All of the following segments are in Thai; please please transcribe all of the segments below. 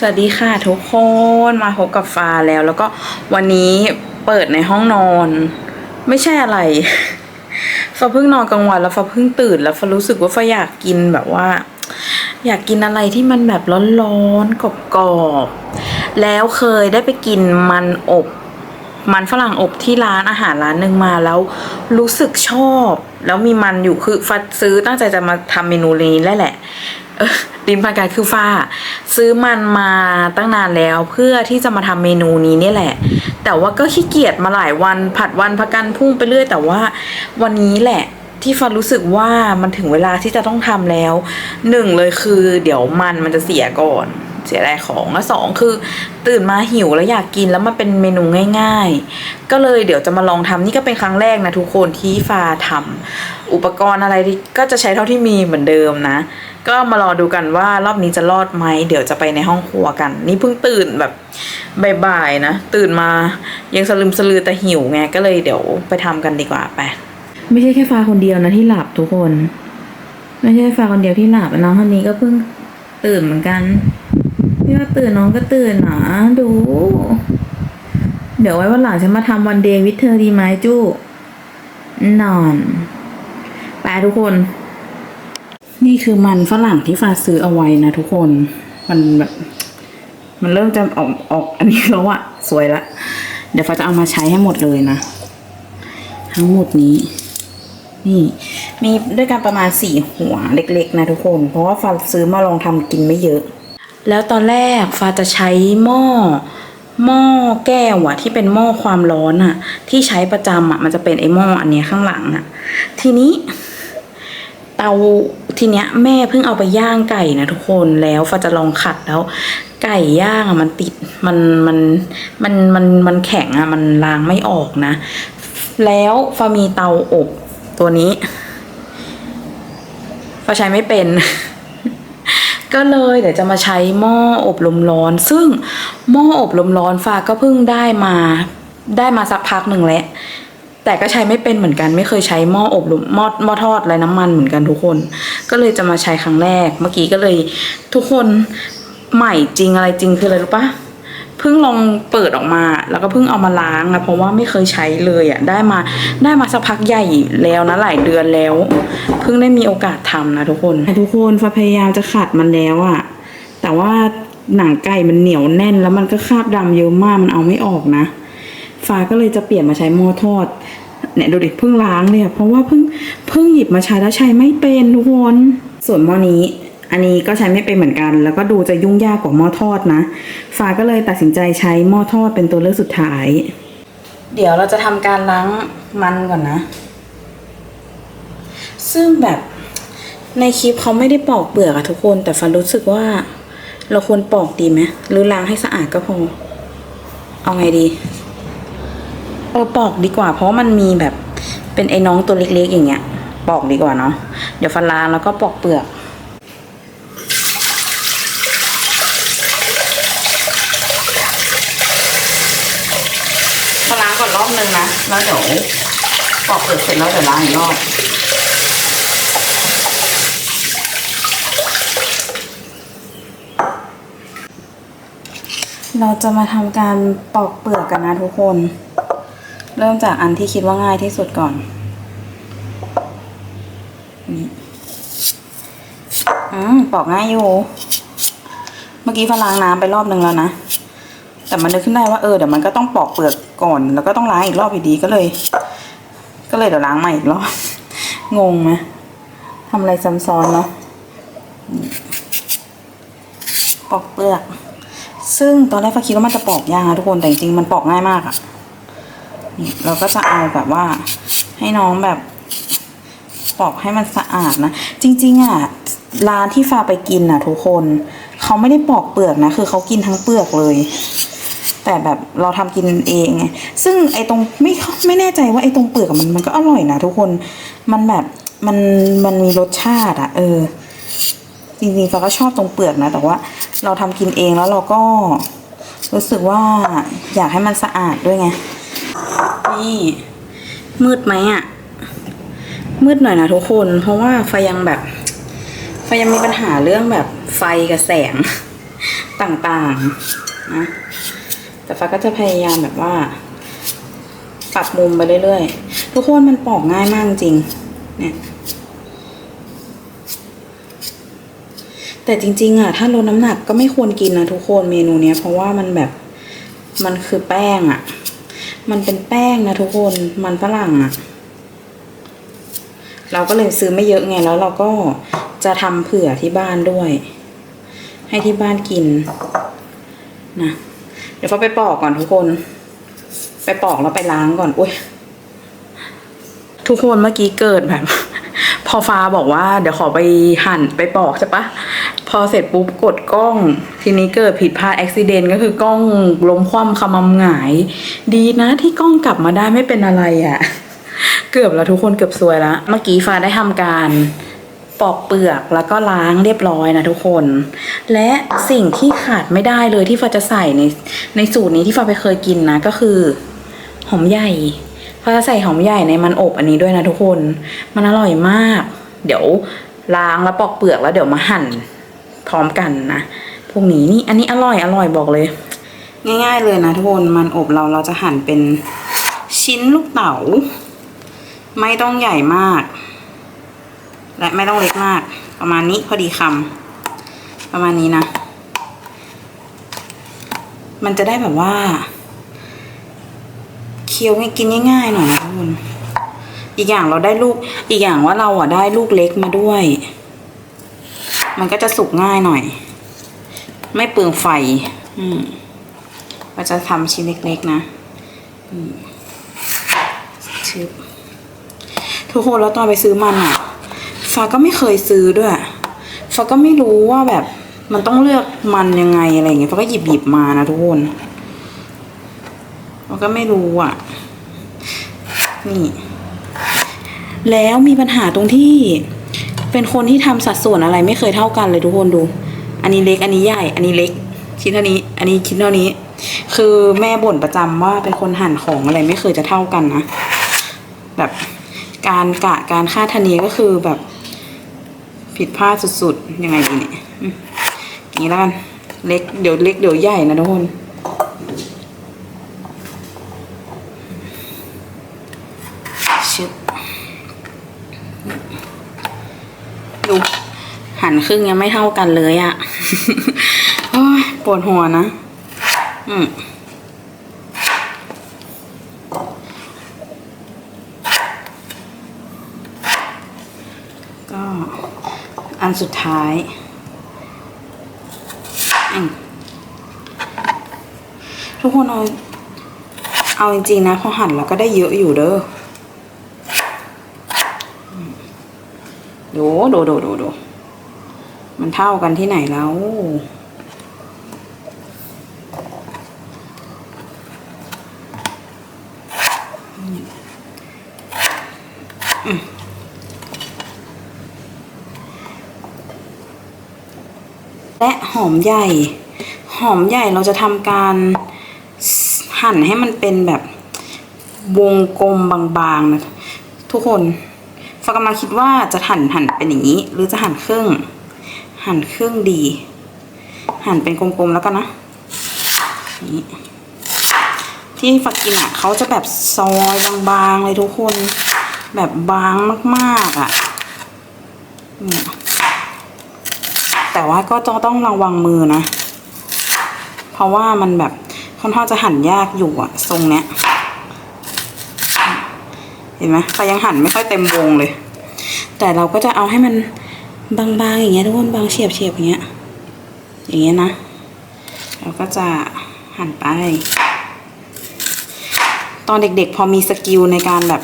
สวัสดีค่ะทุกคนมาพบกับฟ้าแล้ว แล้วก็วันนี้เปิดในห้องนอน ไม่ใช่อะไรฟ้าเพิ่งนอนกลางวันแล้วฟ้าเพิ่งตื่น แล้วฟ้ารู้สึกว่าฟ้าอยากกินแบบว่า อยากกินอะไรที่มันแบบร้อนๆกรอบๆแล้วเคยได้ไปกินมันอบ มันฝรั่งอบที่ร้านอาหารร้านหนึ่งมาแล้วรู้สึกชอบ แล้วมีมันอยู่คือฟ้าซื้อตั้งใจจะมาทำเมนูนี้แหละ ดินพันการคือฟ้า ซื้อมันมาตั้งนานแล้วเพื่อที่จะมาทำเมนูนี้เนี่ยแหละ แต่ว่าก็ขี้เกียจมาหลายวันผัดวันพักกันพุ่งไปเรื่อย แต่ว่าวันนี้แหละที่ฟ้ารู้สึกว่ามันถึงเวลาที่จะต้องทำแล้วหนึ่งเลยคือ เดี๋ยวมันมันจะเสียก่อน เสียดายของแล้วสองคือ ตื่นมาหิวแล้วอยากกินแล้วมันเป็นเมนูง่าย ๆ ก็เลยเดี๋ยวจะมาลองทำนี่ก็เป็นครั้งแรกนะทุกคนที่ฟ้าทำอุปกรณ์อะไรที่ก็จะใช้เท่าที่มีเหมือนเดิมนะ ก็มารอดูกันว่ารอบนี้จะรอดไหมเดี๋ยวจะไปในห้องครัวกัน นี่เพิ่งตื่นแบบบ่ายๆนะ ตื่นมายังสลืมสลือแต่หิวไงก็เลยเดี๋ยวไปทำกันดีกว่าไปไม่ใช่แค่ฟ้าคนเดียวนะที่หลับทุกคน ไม่ใช่ฟ้าคนเดียวที่หลับน้องคนนี้ก็เพิ่งตื่นเหมือนกัน พี่ว่าตื่นน้องก็ตื่นหนะดู เดี๋ยวไว้วันหลังฉันมาทำวันเดย์วิทเธอดีไหมจู้นอนไปทุกคน นี่คือมันฝรั่งที่ฟ้าซื้อเอาไว้นะทุกคน มันแบบ มันเริ่มจะออกออกอันนี้แล้วอะสวยละ เดี๋ยวฟ้าจะเอามาใช้ให้หมดเลยนะ ทั้งหมดนี้ นี่ มีด้วยกันประมาณสี่หัวเล็ก ๆ นะทุกคน เพราะว่าฟ้าซื้อมาลองทำกินไม่เยอะ แล้วตอนแรกฟ้าจะใช้หม้อหม้อแก้วอะที่เป็นหม้อความร้อนอะที่ใช้ประจำอะมันจะเป็นไอหม้ออันเนี้ยข้างหลังอะทีนี้ เตาทีเนี้ยแม่เพิ่งเอาไปย่างไก่นะทุกคนแล้วฟ้าจะลองขัดแล้ว ไก่ย่างอะมันติดมันมันมันมันมันแข็งอะมันล้างไม่ออกนะ แล้วฟ้ามีเตาอบตัวนี้ฟ้าใช้ไม่เป็น ก็เลยเดี๋ยวจะมาใช้หม้ออบลมร้อน ซึ่งหม้ออบลมร้อนฟ้าก็เพิ่งได้มาได้มาสักพักหนึ่งแล้วแต่ก็ใช้ไม่เป็นเหมือนกันไม่เคยใช้หม้ออบลมหม้อหม้อทอดไรน้ำมันเหมือนกันทุกคน ก็เลยจะมาใช้ครั้งแรก เมื่อกี้ก็เลยทุกคนใหม่จริงอะไรจริงคืออะไรรู้ปะ เพิ่งลองเปิดออกมา แล้วก็เพิ่งเอามาล้างอะเพราะว่าไม่เคยใช้เลยอะได้มาได้มาสักพักใหญ่แล้วนะหลายเดือนแล้ว เพิ่งได้มีโอกาสทำนะทุกคนทุกคนฟ้าพยายามจะขัดมันแล้วอะแต่ว่าหนังไก่มันเหนียวแน่น แล้วมันก็คราบดำเยอะมากมันเอาไม่ออกนะฟ้าก็เลยจะเปลี่ยนมาใช้หม้อทอดเนี่ยดูดิเพิ่งล้างเนี่ยเพราะว่าเพิ่งเพิ่งหยิบมาใช้แล้วใช้ไม่เป็นทุกคนส่วนหม้อนี้ อันนี้ก็ใช้ไม่เป็นเหมือนกัน แล้วก็ดูจะยุ่งยากกว่าหม้อทอดนะฟ้าก็เลยตัดสินใจใช้หม้อทอดเป็นตัวเลือกสุดท้าย เดี๋ยวเราจะทำการล้างมันก่อนนะ ซึ่งแบบในคลิปเขาไม่ได้ปอกเปลือกอะทุกคน แต่ฟ้ารู้สึกว่า เราควรปอกดีไหมหรือล้างให้สะอาดก็พอ เอาไงดี เออปอกดีกว่า เพราะมันมีแบบเป็นไอ้น้องตัวเล็กๆ อย่างเงี้ย ปอกดีกว่าเนาะ เดี๋ยวฟันล้างแล้วก็ปอกเปลือก ฟันล้างก่อนรอบนึงนะ แล้วเดี๋ยวปอกเปลือกเสร็จแล้วเดี๋ยวล้างอีกรอบเราจะมาทำการปอกเปลือกกันนะทุกคน เริ่มจากอันที่คิดว่าง่ายที่สุดก่อนนี่อืมปอกง่ายอยู่ เมื่อกี้ฟ้าล้างน้ำไปรอบนึงแล้วนะ แต่มันนึกขึ้นได้ว่าเออเดี๋ยวมันก็ต้องปอกเปลือก ก่อน แล้วก็ต้องล้างอีกรอบอยู่ดีก็เลย ก็เลยเดี๋ยวล้างใหม่อีกรอบ งงไหมทำอะไรซ้ำซ้อนเนาะปอกเปลือก ซึ่งตอนแรกฟ้าคิดว่ามันจะปอกยากนะทุกคนแต่จริงๆมันปอกง่ายมากอะนี่เราก็จะเอาแบบว่า ให้น้องแบบปอกให้มันสะอาดนะ จริง ๆอะร้านที่ฟ้าไปกินอะทุกคนเขาไม่ได้ปอกเปลือกนะ คือเขากินทั้งเปลือกเลย แต่แบบเราทำกินเองไงซึ่งไอ้ตรงไม่ไม่แน่ใจว่าไอ้ตรงเปลือกมันมันก็อร่อยนะทุกคนมันแบบมันมันมีรสชาติอะเออจริงๆฟ้าก็ชอบตรงเปลือกนะ แต่ว่าเราทำกินเองแล้วเราก็รู้สึกว่าอยากให้มันสะอาดด้วยไงนี่ มืดไหมอะมืดหน่อยนะทุกคน เพราะว่าไฟยังแบบ ไฟยังมีปัญหาเรื่องแบบไฟกับแสงต่างๆนะ แต่ฟ้าก็จะพยายามแบบว่า ปรับมุมไปเรื่อยๆ ทุกคนมันปอกง่ายมากจริง เนี่ย แต่จริง ๆ อะ ถ้าลดน้ำหนักก็ไม่ควรกินนะทุกคนเมนูเนี้ย เพราะว่ามันแบบ มันคือแป้งอะ มันเป็นแป้งนะทุกคน มันฝรั่งอะ เราก็เลยซื้อไม่เยอะไง แล้วเราก็จะทำเผื่อที่บ้านด้วย ให้ที่บ้านกิน นะ เดี๋ยวเขาไปปอกก่อนทุกคน ไปปอกแล้วไปล้างก่อน อุ้ยทุกคนเมื่อกี้เกิดแบบ พอฟ้าบอกว่า เดี๋ยวขอไปหั่นไปปอกใช่ปะพอเสร็จปุ๊บกดกล้อง ทีนี้เกิดผิดพลาดอุบิเหตุก็คือกล้องล้มคว่ำขมำหงาย ดีนะที่กล้องกลับมาได้ไม่เป็นอะไรอะ่ะ เกือบแล้วทุกคนเกือบซวยแล้วเมื่อกี้ฟ้าได้ทำการ ปอกเปลือกแล้วก็ล้างเรียบร้อยนะทุกคน และสิ่งที่ขาดไม่ได้เลยที่ฟ้าจะใส่ในในสูตรนี้ที่ฟ้าไปเคยกินนะก็คือ หอมใหญ่ฟ้าจะใส่หอมใหญ่ในมันอบอันนี้ด้วยนะทุกคน มันอร่อยมาก เดี๋ยวล้างแล้วปอกเปลือกแล้วเดี๋ยวมาหั่นพร้อมกันนะพวกนี้นี่อันนี้อร่อยอร่อยบอกเลย ง่าย ๆ เลยนะทุกคนมันอบเราเราจะหั่นเป็นชิ้นลูกเต๋าไม่ต้องใหญ่มาก และไม่ต้องเล็กมาก ประมาณนี้พอดีคำประมาณนี้นะ มันจะได้แบบว่าเคี้ยวกินง่ายๆหน่อยนะทุกคนอีกอย่างเราได้ลูกอีกอย่างว่าเราอะได้ลูกเล็กมาด้วย มันก็จะสุกง่ายหน่อย ไม่เปลืองไฟ อืมเราจะทำชิ้นเล็กๆนะอืมชึบทุกคนแล้วตอนไปซื้อมันอะ ฟ้าก็ไม่เคยซื้อด้วยฟ้าก็ไม่รู้ว่าแบบมันต้องเลือกมันยังไงอะไรอย่างเงี้ยฟ้าก็หยิบหยิบมานะทุกคนเราก็ไม่รู้อะ นี่ แล้วมีปัญหาตรงที่ เป็นคนที่ทำสัดส่วนอะไรไม่เคยเท่ากันเลยทุกคนดู อันนี้เล็ก อันนี้ใหญ่ อันนี้เล็ก ชิ้นเท่านี้ อันนี้ชิ้นเท่านี้ คือแม่บ่นประจำว่าเป็นคนหั่นของอะไรไม่เคยจะเท่ากันนะ แบบการกะการคาดคะเนก็คือแบบ ผิดพลาดสุดๆ ยังไงดีเนี่ยนี้แล้วกันเล็กเดี๋ยวเล็กเดี๋ยวใหญ่นะทุกคนชึบดู หันครึ่งยังไม่เท่ากันเลยอะ่ะปวดหัวนะ อืม อันสุดท้ายทุกคนเอาเอาจริงๆนะพอหั่นแล้วก็ได้เยอะอยู่เด้อดูดูดูดูดูมันเท่ากันที่ไหนแล้วและห อมใหญ่ หอมใหญ่เราจะทำการหั่นให้มันเป็นแบบวงกลมบางๆนะทุกคนฟ้ากำลังคิดว่าจะหั่นหั่นเป็นอย่างนี้ หรือจะหั่นครึ่ง หั่นครึ่งดี หั่นเป็นกลมๆแล้วกันนะนี่ที่ฝักกินอะเขาจะแบบซอยบางๆเลยทุกคน แบบบางมากๆอะเนี่ย แต่ว่าก็จะต้องระวังมือนะ เพราะว่ามันแบบค่อนข้างจะหั่นยากอยู่อะทรงเนี้ย เห็นไหมแต่ยังหั่นไม่ค่อยเต็มวงเลย แต่เราก็จะเอาให้มันบางๆอย่างเงี้ยทุกคนบางเฉียบเฉียบๆอย่างเงี้ย อย่างเงี้ยนะ เราก็จะหั่นไป ตอนเด็กๆ พอมีสกิลในการแบบ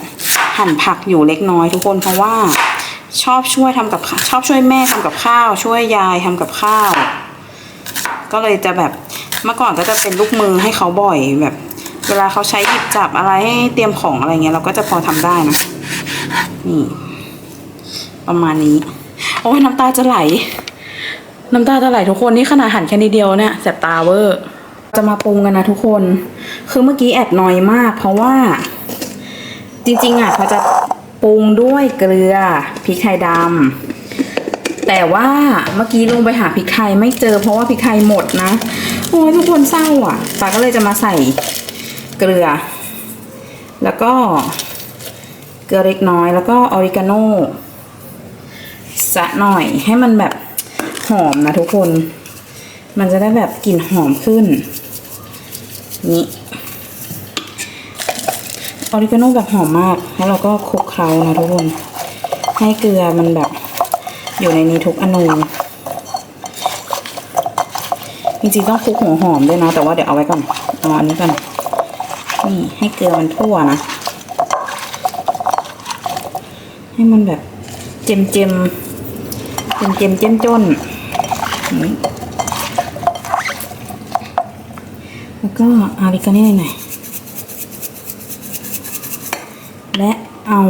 หั่นผักอยู่เล็กน้อยทุกคนเพราะว่า ชอบช่วยทำกับชอบช่วยแม่ทำกับข้าว ช่วยยายทำกับข้าว ก็เลยจะแบบเมื่อก่อนก็จะเป็นลูกมือให้เขาบ่อยแบบ เวลาเขาใช้หยิบจับอะไรให้เตรียมของอะไรเงี้ยเราก็จะพอทำได้นะนี่ประมาณนี้ โอ้ยน้ำตาจะไหล น้ำตาจะไหลทุกคนนี่ขนาดหั่นแค่นิดเดียวเนี่ยแสบตาเวอร์จะมาปรุงกันนะทุกคน คือเมื่อกี้แอบนอยมาก เพราะว่า จริง ๆอะเขาจะ ปรุงด้วยเกลือพริกไทยดำแต่ว่าเมื่อกี้ลงไปหาพริกไทยไม่เจอเพราะว่าพริกไทยหมดนะโอ้ยทุกคนเศร้าอะปาก็เลยจะมาใส่เกลือ แล้วก็เกลือเล็กน้อยแล้วก็ออริกาโน่สะหน่อยให้มันแบบหอมนะทุกคน มันจะได้แบบกลิ่นหอมขึ้น นี่ ออริกาโน่แบบหอมมาก แล้วเราก็คลุกเคล้านะทุกคน ให้เกลือมันแบบ อยู่ในนี้ทุกอนูจริงๆต้องคลุกหัวหอมด้วยนะ แต่ว่าเดี๋ยวเอาไว้ก่อนเอาอันนี้ก่อนนี่ให้เกลือมันทั่วนะ ให้มันแบบเจมเจมเจมเจมเจมจนแล้วก็อาริกาเน่หน่อยและเอา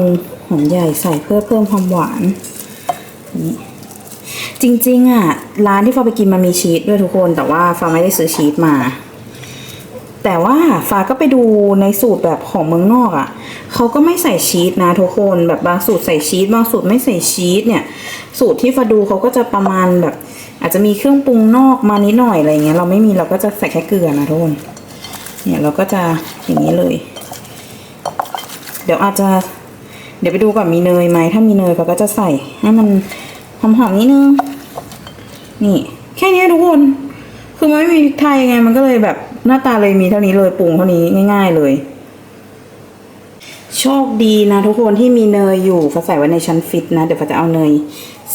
ห อมใหญ่ใส่เพื่อเพิ่มความหวานนี่จริงๆอะร้านที่ฟ้าไปกินมันมีชีสด้วยทุกคนแต่ว่าฟ้าไม่ได้ซื้อชีสมา แต่ว่าฟ้าก็ไปดูในสูตรแบบของเมืองนอกอะ่ะเขาก็ไม่ใส่ชีสนะทุกคนแบบบางสูตรใส่ชีสบางสูตรไม่ใส่ชีสเนี่ย สูตรที่ฟ้าดูเขาก็จะประมาณแบบ อาจจะมีเครื่องปรุงนอกมานิดหน่อยอะไรเงี้ยเราไม่มีเราก็จะใส่แค่เกลือนะทุกคนเนี่ยเราก็จะอย่างนี้เลย เดี๋ยวอาจจะ เดี๋ยวไปดูก่อนมีเนยไหมถ้ามีเนยฟ้าก็จะใส่ให้มันหอมๆนิดนึงนี่ แค่นี้ทุกคน คือมันไม่มีพริกไทยไงมันก็เลยแบบหน้าตาเลยมีเท่านี้เลยปรุงเท่านี้ง่าย ๆ เลย โชคดีนะทุกคนที่มีเนยอยู่ฟ้าใส่ไว้ในชั้นฟิตนะเดี๋ยวฟ้าจะเอาเนย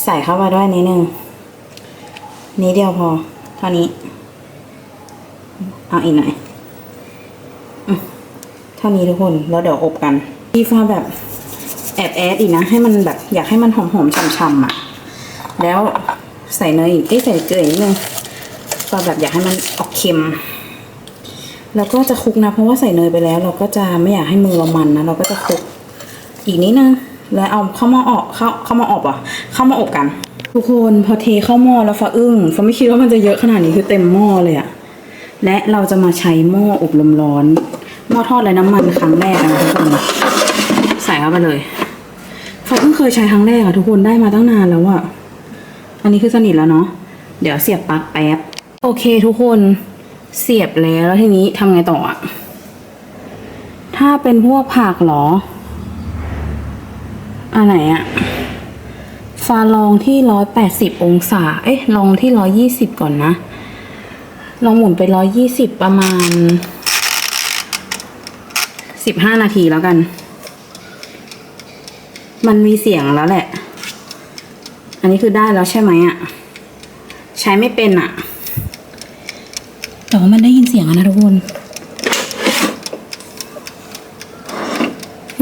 ใส่เข้ามาด้วยนิดนึงนี้เดียวพอเท่านี้ เอาอีกหน่อยเท่านี้ทุกคนแล้วเดี๋ยวอบกันพี่ฟ้าแบบ แอบแอดอีกนะ ให้มันแบบอยากให้มันหอมๆฉ่ำๆอะ แล้วใส่เนยอีกเอ้ยใส่เกลืออีกนิดนึงก็แบบอยากให้มันออกเค็ม แล้วก็จะคลุกนะ เพราะว่าใส่เนยไปแล้ว เราก็จะไม่อยากให้มือเรามันนะ เราก็จะคลุกอีกนิดนึง แล้วเอาเข้าหมาอออกเข้าเข้าหมาออบอะ เข้าหมาออบกัน ทุกคนพอเทเข้าหม้อแล้วฟ้าอึ้งฟ้าไม่คิดว่ามันจะเยอะขนาดนี้คือเต็มหม้อเลยอะและเราจะมาใช้หม้ออบลมร้อน หม้อทอดไร้น้ำมันครั้งแรกนะทุกคนใส่เข้าไปเลย เคยใช้ครั้งแรกอะทุกคนได้มาตั้งนานแล้วอะอันนี้คือสนิทแล้วเนาะเดี๋ยวเสียบปลั๊กแป๊บ โอเคทุกคนเสียบแล้วแล้วทีนี้ทำไงต่ออะถ้าเป็นพวกผักเหรอ อันไหนอะฟาลองที่ร้อยแปดสิบองศา เอ๊ะ ลองที่ร้อยี่สิบก่อนนะ ลองหมุนไปร้อยี่สิบประมาณสิบห้านาทีแล้วกัน มันมีเสียงแล้วแหละ อันนี้คือได้แล้วใช่ไหมอะใช้ไม่เป็นอะแต่ว่ามันได้ยินเสียงอะนะทุกคน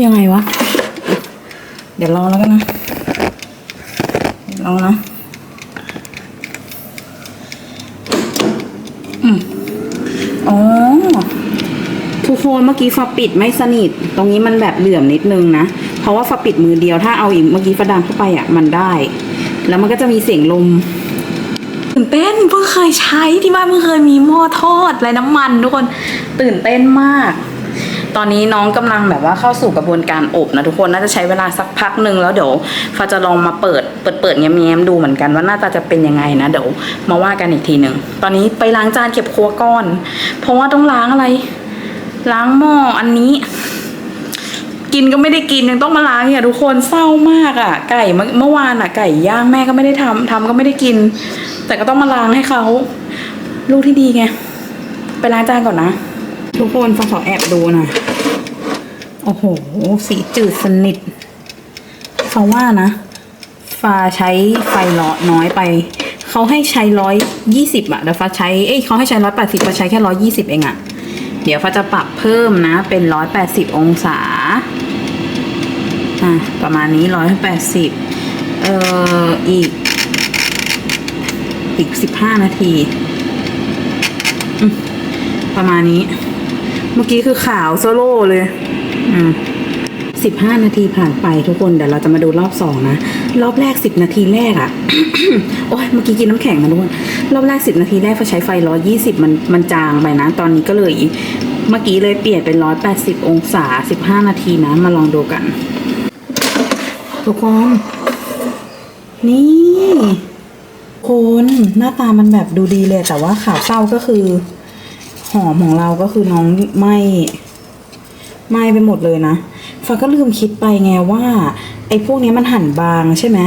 ยังไงวะ เดี๋ยวรอแล้วกันนะเดี๋ยวรอนะอืมอ๋อทุกคนเมื่อกี้ฟ้าปิดไม่สนิท ตรงนี้มันแบบเหลื่อมนิดนึงนะ ราะว่าฟาปิดมือเดียวถ้าเอาอีกเมื่อกี้ฟาดันเข้าไปอะมันได้ แล้วมันก็จะมีเสียงลมตื่นเต้นเพิ่งเคยใช้ที่บ้านเพิ่งเคยมีหม้อทอดไรน้ำมันทุกคนตื่นเต้นมาก ตอนนี้น้องกำลังแบบว่าเข้าสู่กระบวนการอบนะทุกคนน่าจะใช้เวลาสักพักหนึ่งแล้วเดี๋ยวฟ้าจะลองมาเปิดเปิดเปิดแง้มๆดูเหมือนกันว่าหน้าตาจะเป็นยังไงนะเดี๋ยวมาว่ากันอีกทีหนึ่งตอนนี้ไปล้างจานเก็บครัวก้อน เพราะว่าต้องล้างอะไร ล้างหม้ออันนี้ กินก็ไม่ได้กินยังต้องมาล้างเนี่ยทุกคนเศร้ามากอะ่ะ ไก่เมื่อวานอะ่ะ ไก่ย่างแม่ก็ไม่ได้ทำทำก็ไม่ได้กิน แต่ก็ต้องมาล้างให้เขาลูกที่ดีไงไปล้างจานก่อนนะ ทุกคนฟังขอแอบดูหน่อยโอ้โห สีจืดสนิทฟังว่านะฟ้าใช้ไฟเลาะน้อยไปเขาให้ใช้ร้อยยี่สิบอะแต่ฟ้าใช้เอ้ยเขาให้ใช้ร้อยแปดสิบฟ้าใช้แค่ร้อยยี่สิบเองอะเดี๋ยวฟ้าจะปรับเพิ่มนะ เป็นร้อยแปดสิบองศา อะประมาณนี้ร้อยแปดสิบเอ่ออีก อีกสิบห้านาทีประมาณนี้ เมื่อกี้คือขาวโซโล่เลยอืมสิบห้านาทีผ่านไปทุกคนเดี๋ยวเราจะมาดูรอบสองนะ รอบแรกสิบนาทีแรกอะโอ้ยเมื่อกี้กินน้ำแข็งนะทุกคนรอบแรกสิบนาทีแรกพอใช้ไฟร้อยี่สิบมันมันจางไปนะ ตอนนี้ก็เลยเมื่อกี้เลยเปลี่ยนเป็นร้อยแปดสิบองศาสิบห้านาทีนะ มาลองดูกัน ทุกคน นี่คนหน้าตามันแบบดูดีเลย แต่ว่าข่าวเศร้าก็คือ หอมของเราก็คือน้องไหมไหม่ไปหมดเลยนะฟ้าก็ลืมคิดไปไงว่า ไอ้พวกนี้มันหั่นบางใช่ไหม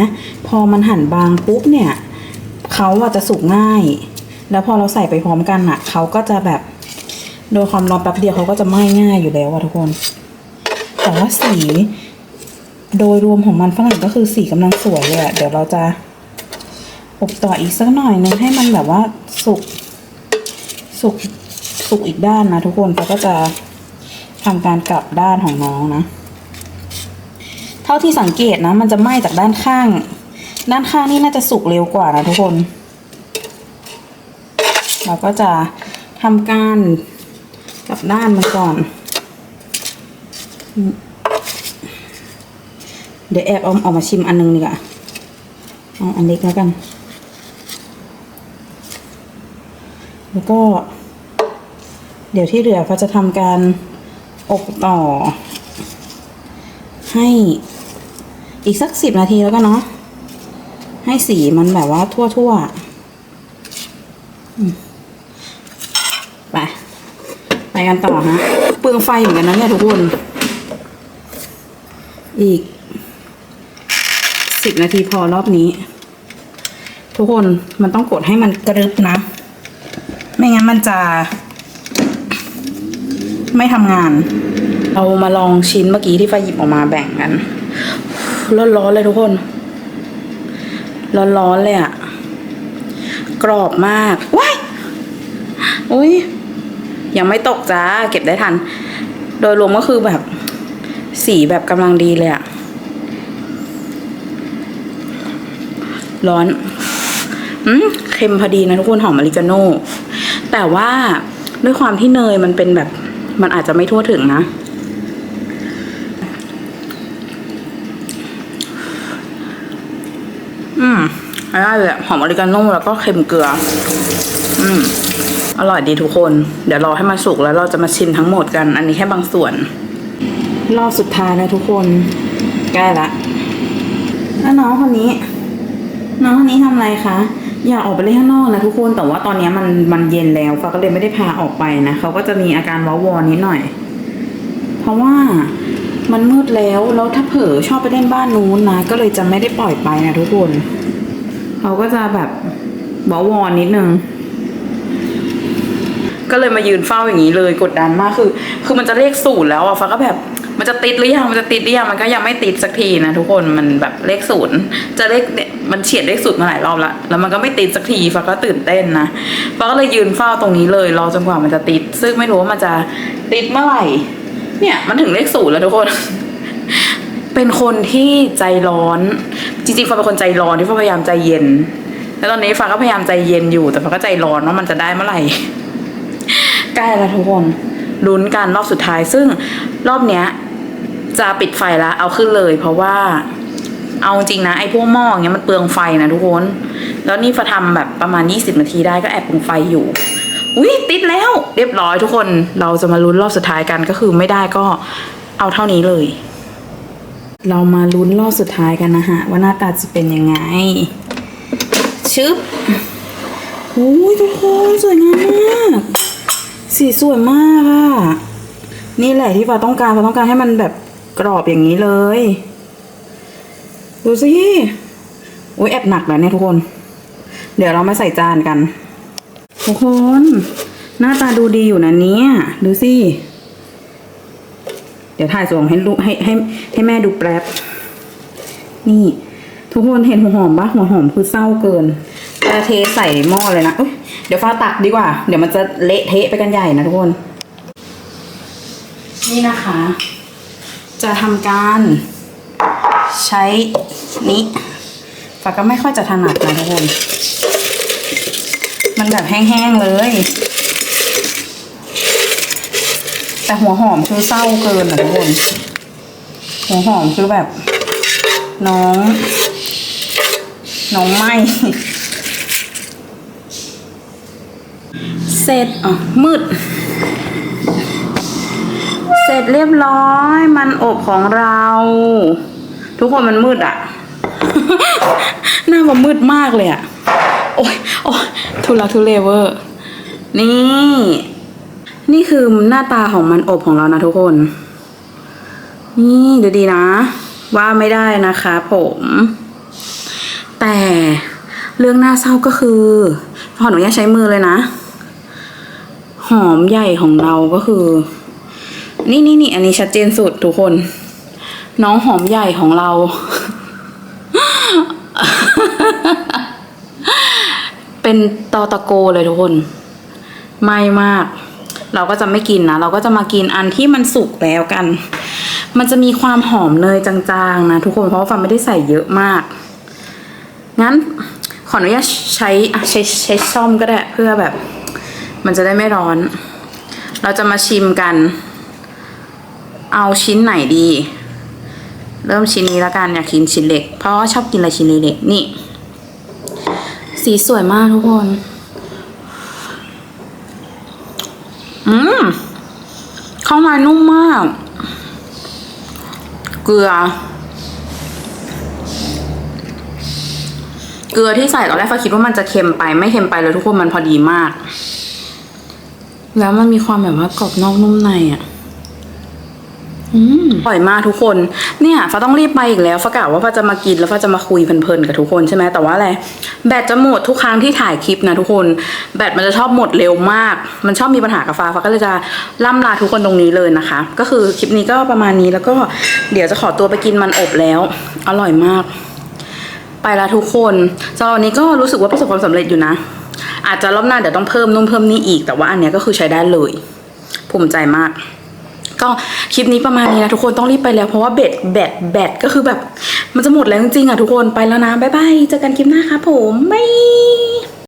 พอมันหั่นบางปุ๊บเนี่ยเขาอะจะสุกง่าย แล้วพอเราใส่ไปพร้อมกันอะเขาก็จะแบบโดนความร้อนแป๊บเดียวเขาก็จะไหม้ง่ายอยู่แล้วอะทุกคนแต่ว่าสี โดยรวมของมันฝรั่งก็คือสีกำลังสวยเลยอะเดี๋ยวเราจะอบต่ออีกสักหน่อยนึงให้มันแบบว่าสุกสุกสุกอีกด้านนะทุกคนเราก็จะทำการกลับด้านของน้องนะ เท่าที่สังเกตนะ มันจะไหม้จากด้านข้าง ด้านข้างนี่น่าจะสุกเร็วกว่านะทุกคน เราก็จะทำการกลับด้านมันก่อน เดี๋ยวแอบเอาออกมาชิมอันนึงดีกว่าเอาอันเล็กแล้วกัน แล้วก็ เดี๋ยวที่เหลือก็จะทำการอบต่อ ให้อีกสักสิบนาทีแล้วกันเนาะให้สีมันแบบว่าทั่วๆไป ไปกันต่อฮะ เปลืองไฟเหมือนกันนะเนี่ยทุกคน อีก สิบนาทีพอรอบนี้ ทุกคนมันต้องกดให้มันกรึบนะ ไม่งั้นมันจะ ไม่ทำงาน เรามาลองชิ้นเมื่อกี้ที่ไฟหยิบออกมาแบ่งกันร้อนๆเลยทุกคน ร้อนๆเลยอะกรอบมากว้ายอุ้ยยังไม่ตกจ้า เก็บได้ทัน โดยรวมก็คือแบบ สีแบบกำลังดีเลยอะ ร้อนอืมเค็มพอดีนะทุกคนหอมอริกาโน่แต่ว่าด้วยความที่เนยมันเป็นแบบ มันอาจจะไม่ทั่วถึงนะอืมได้เลยหอมออริกาโน่แล้วก็เค็มเกลือ อืม อร่อยดีทุกคน เดี๋ยวรอให้มันสุกแล้วเราจะมาชิมทั้งหมดกัน อันนี้แค่บางส่วน รอบสุดท้ายแล้วทุกคน ใกล้ละน้องคนนี้ น้องคนนี้ทำอะไรคะ อยากออกไปเล่นข้างนอกนะทุกคน แต่ว่าตอนนี้มันมันเย็นแล้วฟ้าก็เลยไม่ได้พาออกไปนะเขาก็จะมีอาการว้าวอนิดหน่อย เพราะว่ามันมืดแล้ว แล้วถ้าเผลอชอบไปเล่นบ้านนู้นนะ ก็เลยจะไม่ได้ปล่อยไปนะทุกคน เขาก็จะแบบว้าวอนนิดนึงก็เลยมายืนเฝ้าอย่างนี้เลยกดดันมากคือ คือมันจะเลขศูนย์แล้วอะฟ้าก็แบบ มันจะติดหรือยังมันจะติดหรือยังมันก็ยังไม่ติดสักทีนะทุกคนมันแบบเลขศูนย์จะเลขเนี่ยมันเฉียดเลขศูนย์มาหลายรอบละแล้วมันก็ไม่ติดสักทีฟ้าก็ตื่นเต้นนะฟ้าก็เลยยืนเฝ้าตรงนี้เลยรอจนกว่ามันจะติด ซึ่งไม่รู้ว่ามันจะติดเมื่อไหร่ เนี่ยมันถึงเลขศูนย์แล้วทุกคนเป็นคนที่ใจร้อน จริงๆฟ้าเป็นคนใจร้อนที่ฟ้าพยายามใจเย็น แล้วตอนนี้ฟ้าก็พยายามใจเย็นอยู่ แต่ฟ้าก็ใจร้อนว่ามันจะได้เมื่อไหร่ใกล้แล้วทุกคนลุ้นกันรอบสุดท้ายซึ่งรอบเนี้ย จะปิดไฟแล้วเอาขึ้นเลย เพราะว่า เอาจริงนะไอ้พวกหม้ออย่างเงี้ยมันเปลืองไฟนะทุกคน แล้วนี่ฟ้าทำแบบประมาณ 20 นาทีได้ก็แอบเปลืองไฟอยู่อุ้ยติดแล้ว เรียบร้อยทุกคนเราจะมาลุ้นรอบสุดท้ายกันก็คือไม่ได้ก็เอาเท่านี้เลย เรามาลุ้นรอบสุดท้ายกันนะฮะว่าหน้าตาจะเป็นยังไง ชึบโอ้ยทุกคนสวยงามมากสีสวยมากอะนี่แหละที่ฟ้าต้องการฟ้าต้องการให้มันแบบ กรอบอย่างนี้เลย ดูสิโอ้ยแอบหนักแล้วเนี่ยทุกคน เดี๋ยวเรามาใส่จานกัน ทุกคน หน้าตาดูดีอยู่นะเนี่ย ดูสิ เดี๋ยวถ่ายส่งให้ลูกให้ให้ให้แม่ดูแป๊บ นี่ ทุกคนเห็นหัวหอมปะหัวหอมคือเศร้าเกินจะเทใส่หม้อเลยนะเยเดี๋ยวฟ้าตักดีกว่า เดี๋ยวมันจะเละเทะไปกันใหญ่นะทุกคน นี่นะคะ จะทำการใช้นี้ฟ้าก็ไม่ค่อยจะถนัดนะทุกคน มันแบบแห้งๆเลย แต่หัวหอมคือเศร้าเกินอะทุกคน หัวหอมคือแบบ น้อง น้องไหมเสร็จอะมืด ร็จเรียบร้อยมันอบของเรา ทุกคนมันมืดอะหน้ามันมืดมากเลยอะโอ้ยโอ้ยทุลักทุเลเวอร์ นี่ นี่คือหน้าตาของมันอบของเรานะทุกคน นี่ดูดีนะ ว่าไม่ได้นะคะผม แต่เรื่องน่าเศร้าก็คือขอหนูอยากใช้มือเลยนะ หอมใหญ่ของเราก็คือ นี่นี่นี่อันนี้ชัดเจนสุดทุกคน น้องหอมใหญ่ของเรา เป็นตอตะโกเลยทุกคนไม่มาก เราก็จะไม่กินนะ เราก็จะมากินอันที่มันสุกแล้วกัน มันจะมีความหอมเนยจางๆนะทุกคนเพราะว่าฟันไม่ได้ใส่เยอะมาก งั้นขออนุญาตใช้ใช้ใช้ซ่อมก็ได้เพื่อแบบ มันจะได้ไม่ร้อน เราจะมาชิมกัน เอาชิ้นไหนดี เริ่มชิ้นนี้แล้วกันอยากกินชิ้นเล็ก เพราะว่าชอบกินอะไรชิ้นเล็กๆนี่ สีสวยมากทุกคน อืมข้างในนุ่มมาก เกลือ เกลือที่ใส่ตอนแรกฟ้าคิดว่ามันจะเค็มไป ไม่เค็มไปเลยทุกคนมันพอดีมาก แล้วมันมีความแบบว่ากรอบนอกนุ่มในอะ อร่อยมากทุกคน เนี่ยฟ้าต้องรีบไปอีกแล้วฟ้ากะว่าฟ้าจะมากินแล้วฟ้าจะมาคุยเพลินๆกับทุกคนใช่ไหมแต่ว่าอะไร แบตจะหมดทุกครั้งที่ถ่ายคลิปนะทุกคน แบตมันจะชอบหมดเร็วมาก มันชอบมีปัญหากับฟ้าฟ้าก็เลยจะล่ำลาทุกคนตรงนี้เลยนะคะ ก็คือคลิปนี้ก็ประมาณนี้แล้วก็เดี๋ยวจะขอตัวไปกินมันอบแล้ว อร่อยมาก ไปละทุกคนสำหรับวันนี้ก็รู้สึกว่าประสบความสำเร็จอยู่นะ อาจจะรอบหน้าเดี๋ยวต้องเพิ่มนู่นเพิ่มนี่อีก แต่ว่าอันเนี้ยก็คือใช้ได้เลย ภูมิใจมาก ก็คลิปนี้ประมาณนี้นะทุกคนต้องรีบไปแล้วเพราะว่าเบ็ดแบตแบตก็คือแบบ มันจะหมดแล้วจริงๆอะทุกคนไปแล้วนะบ๊ายบายเจอกันคลิปหน้าครับผมบ๊าย